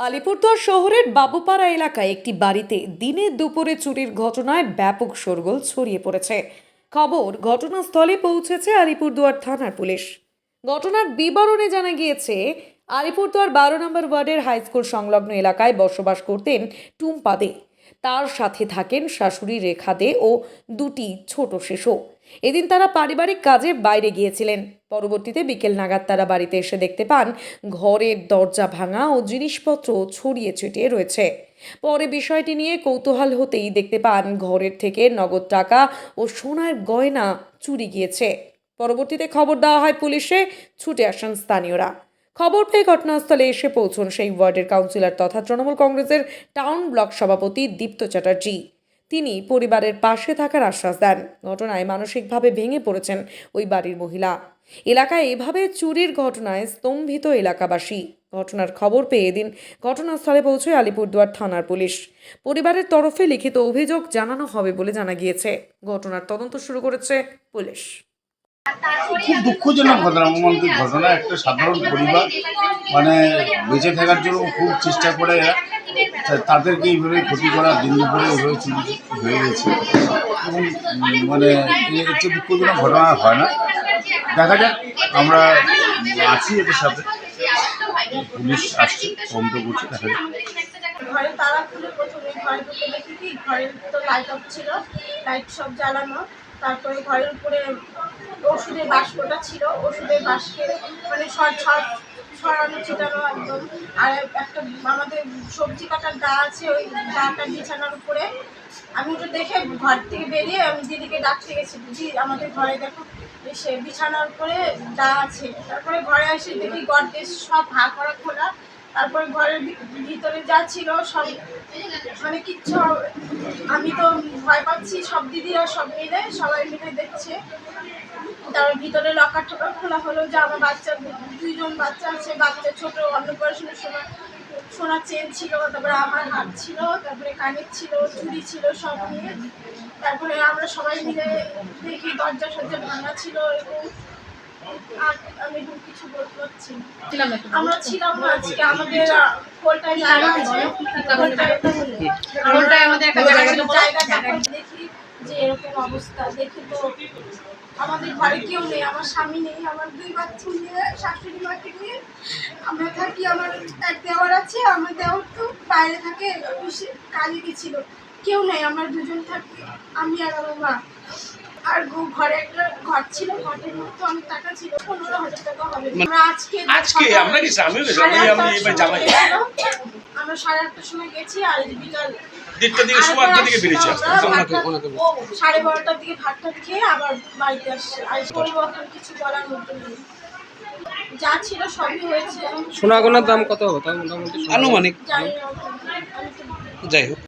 আলিপুরদুয়ার শহরের বাবুপাড়া এলাকায় একটি বাড়িতে দিনে দুপুরে চুরির ঘটনায় ব্যাপক শোরগোল ছড়িয়ে পড়েছে। খবর, ঘটনাস্থলে পৌঁছেছে আলিপুরদুয়ার থানার পুলিশ। ঘটনার বিবরণে জানা গিয়েছে, আলিপুরদুয়ার বারো নম্বর ওয়ার্ডের হাইস্কুল সংলগ্ন এলাকায় বসবাস করতেন টুম্পা দে। তার সাথে থাকেন শাশুড়ি রেখা দে ও দুটি ছোট শিশু। এদিন তারা পারিবারিক কাজে বাইরে গিয়েছিলেন। পরবর্তীতে বিকেল নাগাদ তারা বাড়িতে এসে দেখতে পান, ঘরের দরজা ভাঙা ও জিনিসপত্র ছড়িয়ে ছিটিয়ে রয়েছে। পরে বিষয়টি নিয়ে কৌতূহল হতেই দেখতে পান, ঘরের থেকে নগদ টাকা ও সোনার গয়না চুরি গিয়েছে। পরবর্তীতে খবর দেওয়া হয় পুলিশে, ছুটে আসেন স্থানীয়রা। খবর পেয়ে ঘটনাস্থলে এসে পৌঁছন সেই ওয়ার্ডের কাউন্সিলর তথা তৃণমূল কংগ্রেসের টাউন ব্লক সভাপতি দীপ্ত চ্যাটার্জি। তিনি পরিবারের পাশে থাকার আশ্বাস দেন। ঘটনায় মানসিকভাবে ভেঙে পড়েছেন ওই বাড়ির মহিলা। এলাকায় এভাবে চুরির ঘটনায় স্তম্ভিত এলাকাবাসী। ঘটনার খবর পেয়ে এদিন ঘটনাস্থলে পৌঁছয় আলিপুরদুয়ার থানার পুলিশ। পরিবারের তরফে লিখিত অভিযোগ জানানো হবে বলে জানা গিয়েছে। ঘটনার তদন্ত শুরু করেছে পুলিশ। খুব দুঃখজনক ঘটনা ঘটনা। একটা সাধারণ পরিবার মানে বেঁচে থাকার জন্য খুব চেষ্টা করে এরা তাদেরকে এইভাবে ক্ষতি করা দিন দুপুরে এইভাবে হয়ে গেছে। এবং মানে হচ্ছে দুঃখজনক ঘটনা হয় না। দেখা যাক, আমরা আছি এটার সাথে। পুলিশ আসছে, তদন্ত করছে, দেখা যাক। ঘরে তালা খুলে প্রথমে ঘরে ঢুকে দেখি কি, ঘরের তো লাইট অফ ছিল লাইট সব জ্বালানো। তারপরে ঘরের উপরে ওষুধের বাস্কটা ছিল, ওষুধের বাস্কে মানে ছড় ছড়ানো, ছিটানো একদম। আর একটা আমাদের সবজি কাটার দা আছে, ওই দাটা বিছানার উপরে। আমি ওটা দেখে ঘর থেকে বেরিয়ে আমি দিদিকে ডাকতে গেছি, দিদি, আমাদের ঘরে দেখো এসে বিছানার উপরে দা আছে। তারপরে ঘরে এসে দেখি গডরেজ সব হা করা খোলা। তারপরে ঘরের ভিতরে যা ছিল সব মানে কিচ্ছু আমি তো ভয় পাচ্ছি, সব দিদিরা সব মিলে সবাই মিলে দেখছে। তারপর ভিতরে লকার টকার খোলা হলো যে আমার বাচ্চা দুইজন বাচ্চা আছে বাচ্চা ছোট অন্নপ্রাশনের সময় সোনার চেন ছিল তারপরে আমার হাত ছিল তারপরে কানের ছিল চুড়ি ছিল সব নিয়ে। তারপরে আমরা সবাই মিলে দেখি দরজা সজ্জা ভাঙা ছিল এবং আমি কিছু বলতে পারছি আমরা ছিলাম না আজকে আমাদের কোলটায় জায়গা আছে কোলটায় কোলটায় আমাদের একটা জায়গা ছিল দেখি। এরকম অবস্থা দেখি তো আমাদের ঘরে কেউ নেই আমার স্বামী নেই আমার দুই বাচ্চা নিয়ে শাশুড়ি মাকে নিয়ে আমরা থাকি আমার এক দেওয়ার আছে আমার দেওয়ার তো বাইরে থাকে অফিসে কাজে গেছিল। কেউ নেই আমার দুজন থাকি আমি আর আমার মা। আর গো- ঘরে একটা ঘর ছিল ঘরের মধ্যে অনেক টাকা ছিল পনেরো হাজার টাকা হবে। আমরা আজকে আজকে? আমরা গেছি আমিও গেছি আমি সাড়ে আমি আটটার এবার সময় জামাই? আমরা সাড়ে আটটার সময় গেছি আর বিকাল দেড়টার দিকে সোয়া আটটার দিকে বেরিয়েছি সাড়ে বারোটার দিকে ভাতটা খেয়ে আবার বাড়িতে আসছে। আর পরিবর্তন কিছু বলার মতো নেই। যা ছিল সবই হয়েছে। সোনাগোনার দাম কত হবে তাও মোটামুটি আনুমানিক। যাই হোক।